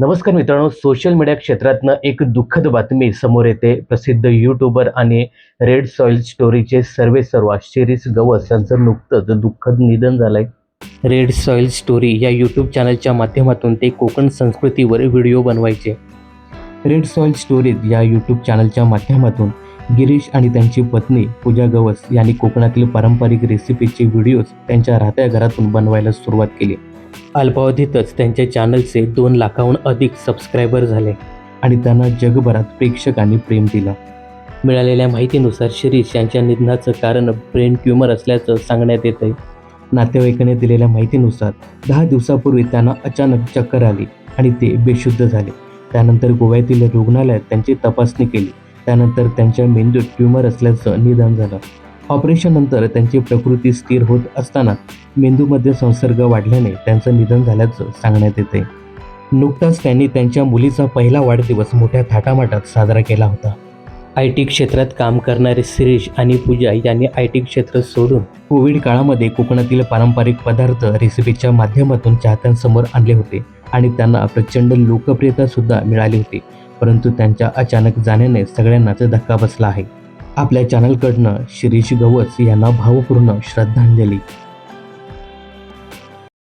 नमस्कार मित्रांनो social media क्षेत्रातनं एक दुःखद बातमी समोर येते. प्रसिद्ध यूट्यूबर आणि रेड सॉइल स्टोरीचे सर्वे सर्वा शिरीष गवस यांचं नुकतंच दुःखद निधन झालंय. रेड सॉइल स्टोरी या यूट्यूब चॅनलच्या माध्यमातून ते कोकण संस्कृतीवर व्हिडिओ बनवायचे. रेड सॉइल स्टोरीज या यूट्यूब चॅनलच्या माध्यमातून गिरीश आणि त्यांची पत्नी पूजा गवस यांनी कोकणातील पारंपरिक रेसिपीचे व्हिडिओज त्यांच्या राहत्या घरातून बनवायला सुरुवात केली. अल्पावधीतच त्यांच्या चॅनलचे दोन लाखाहून अधिक सबस्क्रायबर झाले आणि त्यांना जगभरात प्रेक्षकांनी प्रेम दिलं. मिळालेल्या माहितीनुसार शिरीष यांच्या निधनाचं कारण ब्रेन ट्युमर असल्याचं सांगण्यात येत आहे नातेवाईकाने दिलेल्या माहितीनुसार दहा दिवसापूर्वी त्यांना अचानक चक्कर आली आणि ते बेशुद्ध झाले. त्यानंतर गोव्यातील रुग्णालयात त्यांची तपासणी केली. त्यानंतर त्यांच्या मेंदूत ट्युमर असल्याचं निदान झालं. ऑपरेशननंतर त्यांची प्रकृती स्थिर होत असताना मेंदूमध्ये संसर्ग वाढल्याने त्यांचं निधन झाल्याचं सांगण्यात येते. नुकताच त्यांनी त्यांच्या मुलीचा पहिला वाढदिवस मोठ्या थाटामाटात साजरा केला होता. आय टी क्षेत्रात काम करणारे शिरीष आणि पूजा यांनी आय टी क्षेत्र सोडून कोविड काळामध्ये कोकणातील पारंपरिक पदार्थ रेसिपीच्या माध्यमातून चाहत्यांसमोर आणले होते आणि त्यांना प्रचंड लोकप्रियता सुद्धा मिळाली होती परंतु त्यांच्या अचानक जाण्याने सगळ्यांनाच धक्का बसला आहे. आपल्या चॅनलकडनं शिरीष गवस यांना भावपूर्ण श्रद्धांजली.